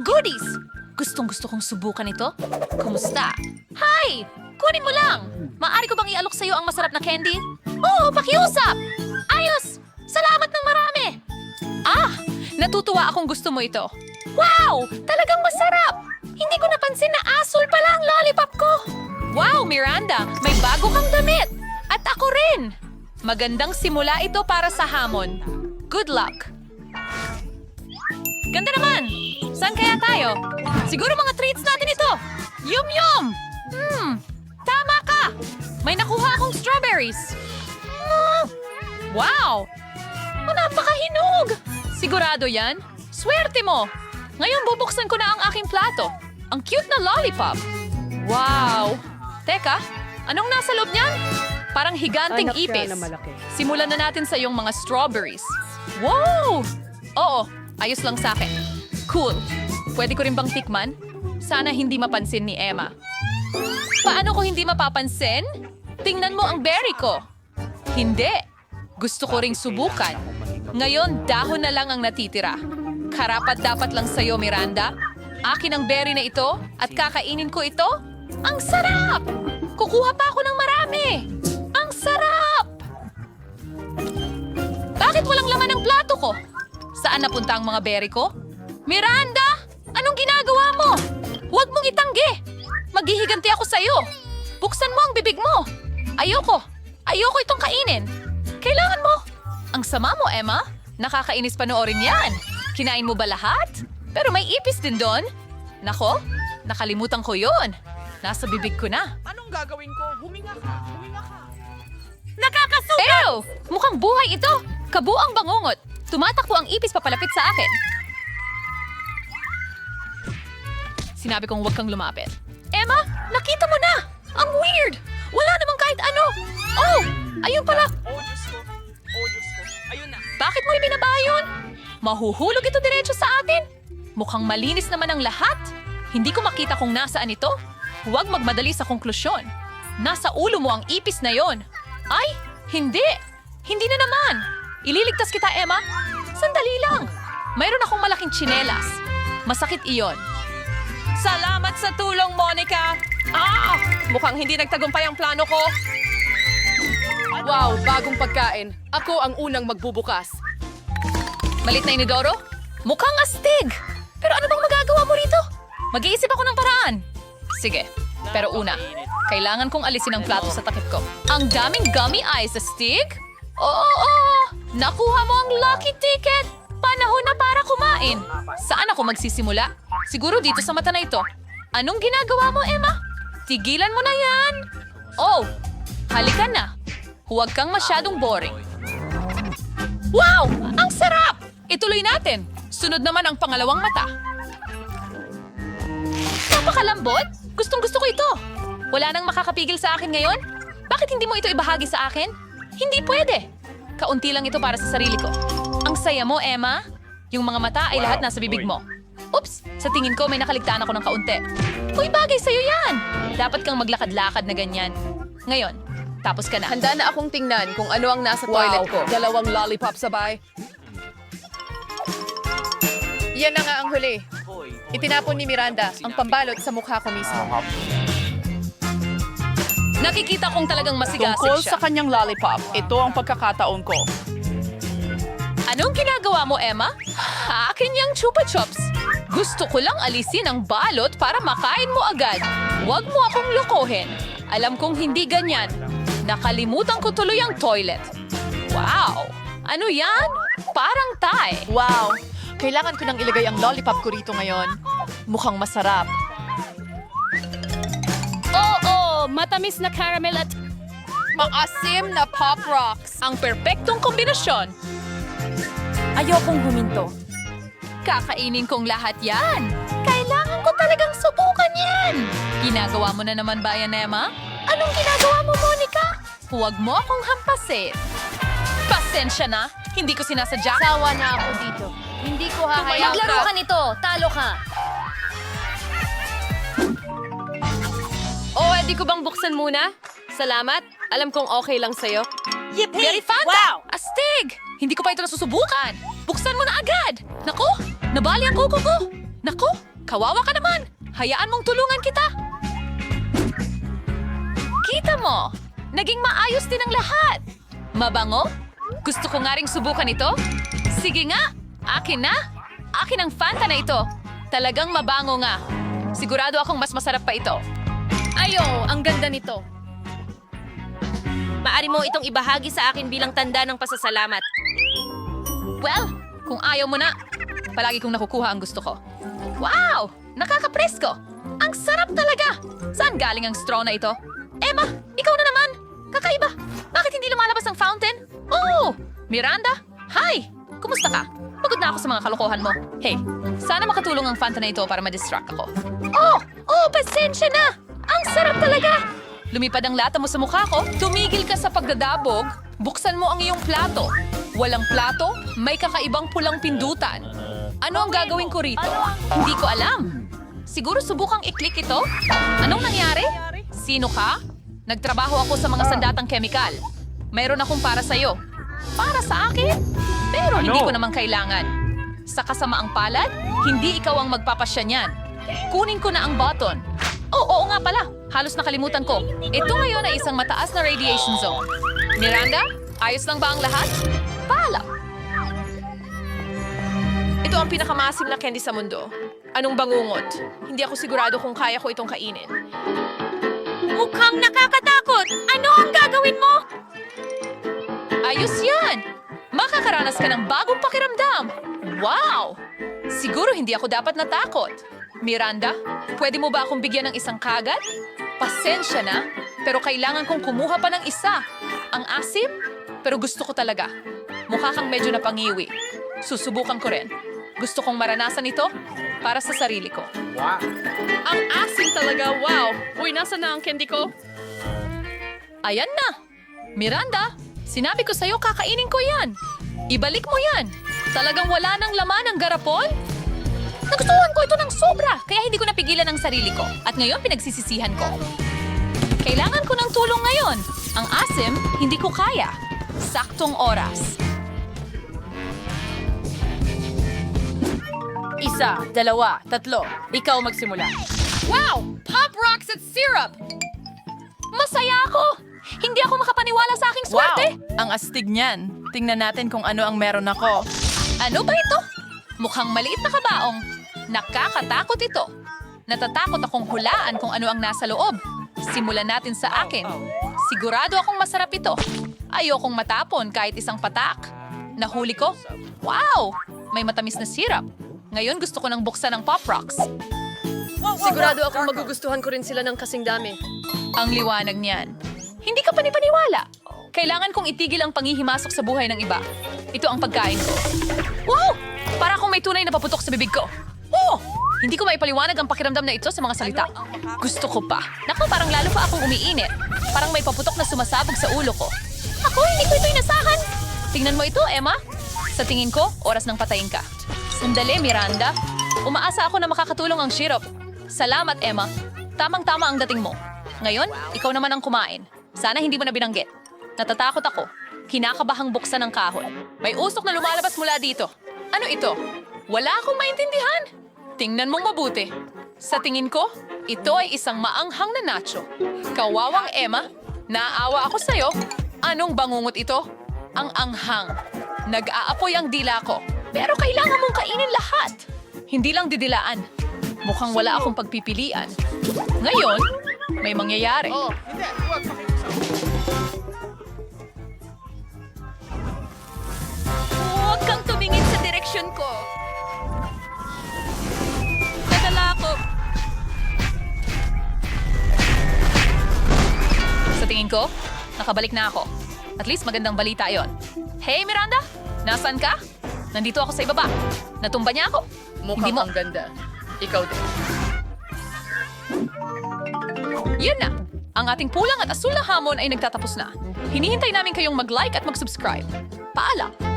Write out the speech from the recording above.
goodies! Gustong gusto kong subukan ito. Kumusta? Hi! Kunin mo lang! Maari ko bang ialok sa'yo ang masarap na candy? Oo, pakiusap! Ayos! Salamat ng marami! Ah! Natutuwa akong gusto mo ito. Wow! Talagang masarap! Hindi ko napansin na asul pala ang lollipop ko! Wow, Miranda! May bago kang damit! At ako rin! Magandang simula ito para sa hamon. Good luck! Ganda naman! Saan kaya tayo? Siguro mga treats natin ito! Yum yum! Hmm, tama ka! May nakuha akong strawberries! Mm, Wow! Oh, napakahinog! Sigurado yan? Swerte mo! Ngayon bubuksan ko na ang aking plato. Ang cute na lollipop! Wow! Teka, anong nasa loob niyan? Parang higanting siya ipis. na malaki. Simulan na natin sa iyong mga strawberries. Wow! Oo, ayos lang sa akin. Cool. Pwede ko rin bang tikman? Sana hindi mapansin ni Emma. Paano ko hindi mapapansin? Tingnan mo ang berry ko. Hindi. Gusto ko ring subukan. Ngayon, dahon na lang ang natitira. Karapat dapat lang sa'yo, Miranda. Akin ang berry na ito at kakainin ko ito. Ang sarap! Kukuha pa ako ng marami. Ang sarap! Bakit walang laman ang plato ko? Saan napunta ang mga berry ko? Miranda! Anong ginagawa mo? Huwag mong itanggi! Maghihiganti ako sa'yo! Buksan mo ang bibig mo! Ayoko! Ayoko itong kainin! Kailangan mo! Ang sama mo, Emma! Nakakainis panoorin yan! Kinain mo ba lahat? Pero may ipis din doon! Nako, nakalimutan ko yon. Nasa bibig ko na. Anong gagawin ko? Huminga ka! Huminga ka! Nakakasugat! Ew! Mukhang buhay ito! Kabuang bangungot! Tumatakbo ang ipis papalapit sa akin. Sinabi kong huwag kang lumapit. Emma, nakita mo na! Ang weird! Wala namang kahit ano! Oh! Ayun pala! Oh, Diyos ko! Oh, Diyos ko! Ayun na! Bakit mo ibinaba yun? Mahuhulog ito diretso sa atin? Mukhang malinis naman ang lahat. Hindi ko makita kung nasaan ito. Huwag magmadali sa konklusyon. Nasa ulo mo ang ipis na yon. Ay, hindi. Hindi na naman. Ililigtas kita, Emma. Sandali lang. Mayroon akong malaking tsinelas. Masakit iyon. Salamat sa tulong, Monica. Ah! Mukhang hindi nagtagumpay ang plano ko. Wow, bagong pagkain. Ako ang unang magbubukas. Malit na inidoro? Mukhang astig! Pero ano bang magagawa mo rito? Mag-iisip ako ng paraan. Sige, pero una, kailangan kong alisin ang plato sa takip ko. Ang daming gummy eyes sa stick? Oo, oo! Nakuha mo ang lucky ticket! Panahon na para kumain. Saan ako magsisimula? Siguro dito sa mata na ito. Anong ginagawa mo, Emma? Tigilan mo na yan! Oh, halika na. Huwag kang masyadong boring. Wow! Ang sarap! Ituloy natin. Sunod naman ang pangalawang mata. Napakalambot? Gustong gusto ko ito. Wala nang makakapigil sa akin ngayon? Bakit hindi mo ito ibahagi sa akin? Hindi pwede. Kaunti lang ito para sa sarili ko. Ang saya mo, Emma. Yung mga mata ay lahat nasa bibig mo. Oops! Sa tingin ko may nakaligtaan ako ng kaunti. Uy, bagay sa'yo yan! Dapat kang maglakad-lakad na ganyan. Ngayon, tapos ka na. Handa na akong tingnan kung ano ang nasa toilet ko. Dalawang lollipop sabay. Yan na nga ang huli. Itinapon ni Miranda ang pambalot sa mukha ko mismo. Nakikita kong talagang masigasig Tungkol siya. sa kanyang lollipop, ito ang pagkakataon ko. Anong ginagawa mo, Emma? Akin yung chupa chups. Gusto ko lang alisin ang balot para makain mo agad. Huwag mo akong lokohin. Alam kong hindi ganyan. Nakalimutan ko tuloy ang toilet. Wow! Ano yan? Parang tay. Wow! Kailangan ko nang ilagay ang lollipop ko rito ngayon. Mukhang masarap. Oo, matamis na caramel at Maasim na Pop Rocks. Ang perpektong kombinasyon. Ayokong huminto. Kakainin kong lahat yan. Kailangan ko talagang subukan yan. Ginagawa mo na naman ba yan, Emma? Anong ginagawa mo, Monica? Huwag mo akong hampasin. Pasensya na. Hindi ko sinasadya. sawa na ako dito. Hindi ko hahayaan Maglaro ka nito. Talo ka. O, edi ko bang buksan muna? Salamat. Alam kong okay lang sa'yo. Very Fanta! Astig! Hindi ko pa ito nasusubukan. Buksan mo na agad. Naku, nabali ang kuko ko. Nako, kawawa ka naman. Hayaan mong tulungan kita. Kita mo, naging maayos din ang lahat. Mabango? Gusto ko nga ring subukan ito. Sige nga, akin na. Akin ang Fanta na ito. Talagang mabango nga. Sigurado akong mas masarap pa ito. Ayo, ang ganda nito. Maari mo itong ibahagi sa akin bilang tanda ng pasasalamat. Well, kung ayaw mo na, palagi kong nakukuha ang gusto ko. Wow! Nakakapresko! Ang sarap talaga! Saan galing ang straw na ito? Emma, ikaw na naman! Kakaiba! Bakit hindi lumalabas ang fountain? Oh! Miranda? Hi! Kumusta ka? Pagod na ako sa mga kalokohan mo. Hey, sana makatulong ang Fanta na ito para ma-distract ako. Oh! Oh, pasensya na! Ang sarap talaga! Lumipad ang lata mo sa mukha ko, tumigil ka sa pagdadabog, buksan mo ang iyong plato. Walang plato, may kakaibang pulang pindutan. Ano ang gagawin ko rito? Hindi ko alam. Siguro subukang i-click ito? Anong nangyari? Sino ka? Nagtrabaho ako sa mga sandatang kemikal. Mayroon akong para sa'yo. Para sa akin? Pero hindi ko naman kailangan. Sa kasamaang palad, hindi ikaw ang magpapasya niyan. Kunin ko na ang button. Oh, oo nga pala. Halos nakalimutan ko. Ito ngayon ay isang mataas na radiation zone. Miranda, ayos lang ba ang lahat? Paalam. Ito ang pinakamasim na candy sa mundo. Anong bangungot? Hindi ako sigurado kung kaya ko itong kainin. Mukhang nakakatakot! Ano ang gagawin mo? Ayos yan! Makakaranas ka ng bagong pakiramdam! Wow! Siguro hindi ako dapat natakot. Miranda, pwede mo ba akong bigyan ng isang kagat? Pasensya na, pero kailangan kong kumuha pa ng isa. Ang asim? Pero gusto ko talaga. Mukha kang medyo napangiwi. Susubukan ko rin. Gusto kong maranasan ito para sa sarili ko. Ang asim talaga, wow! Uy, nasa na ang candy ko? Ayan na! Miranda, sinabi ko sa'yo kakainin ko yan. Ibalik mo yan. Talagang wala nang laman ang garapon? Nagustuhan ko ito ng sobra, napigilan ang sarili ko. At ngayon pinagsisisihan ko. Kailangan ko ng tulong ngayon. Ang asim, hindi ko kaya. Saktong oras. Isa, dalawa, tatlo. Ikaw magsimula. Wow! Pop rocks at syrup! Masaya ako! Hindi ako makapaniwala sa aking swerte! Ang astig niyan. Tingnan natin kung ano ang meron ako. Ano ba ito? Mukhang maliit na kabaong. Nakakatakot ito. Natatakot akong hulaan kung ano ang nasa loob. Simulan natin sa akin. Sigurado akong masarap ito. Ayokong matapon kahit isang patak. Nahuli ko. Wow! May matamis na syrup. Ngayon gusto ko nang buksan ang Pop Rocks. Sigurado akong magugustuhan ko rin sila ng kasing dami. Ang liwanag niyan. Hindi ka panipaniwala. Kailangan kong itigil ang pangihimasok sa buhay ng iba. Ito ang pagkain ko. Wow! Para akong may tunay na paputok sa bibig ko. Hindi ko maipaliwanag ang pakiramdam na ito sa mga salita. Gusto ko pa. Naku, parang lalo pa akong umiinit. Parang may paputok na sumasabog sa ulo ko. Ako, hindi ko ito inasahan. Tingnan mo ito, Emma. Sa tingin ko, oras ng patayin ka. Sandali, Miranda. Umaasa ako na makakatulong ang syrup. Salamat, Emma. Tamang-tama ang dating mo. Ngayon, ikaw naman ang kumain. Sana hindi mo na binanggit. Natatakot ako. Kinakabahang buksan ng kahon. May usok na lumalabas mula dito. Ano ito? Wala akong maintindihan. Tingnan mong mabuti. Sa tingin ko, ito ay isang maanghang na nacho. Kawawang Emma, naaawa ako sa'yo. Anong bangungot ito? Ang anghang. Nag-aapoy ang dila ko. Pero kailangan mong kainin lahat. Hindi lang didilaan. Mukhang wala akong pagpipilian. Ngayon, may mangyayari. Hindi, huwag. Huwag kang tumingin sa direksyon ko. Tingin ko, nakabalik na ako. At least magandang balita yon. Hey Miranda, nasaan ka? Nandito ako sa ibaba. Natumba niya ako. Mukhang Hindi mo- ang ganda. Ikaw din. Yun na! Ang ating pulang at asul na hamon ay nagtatapos na. Hinihintay namin kayong mag-like at mag-subscribe. Paalam!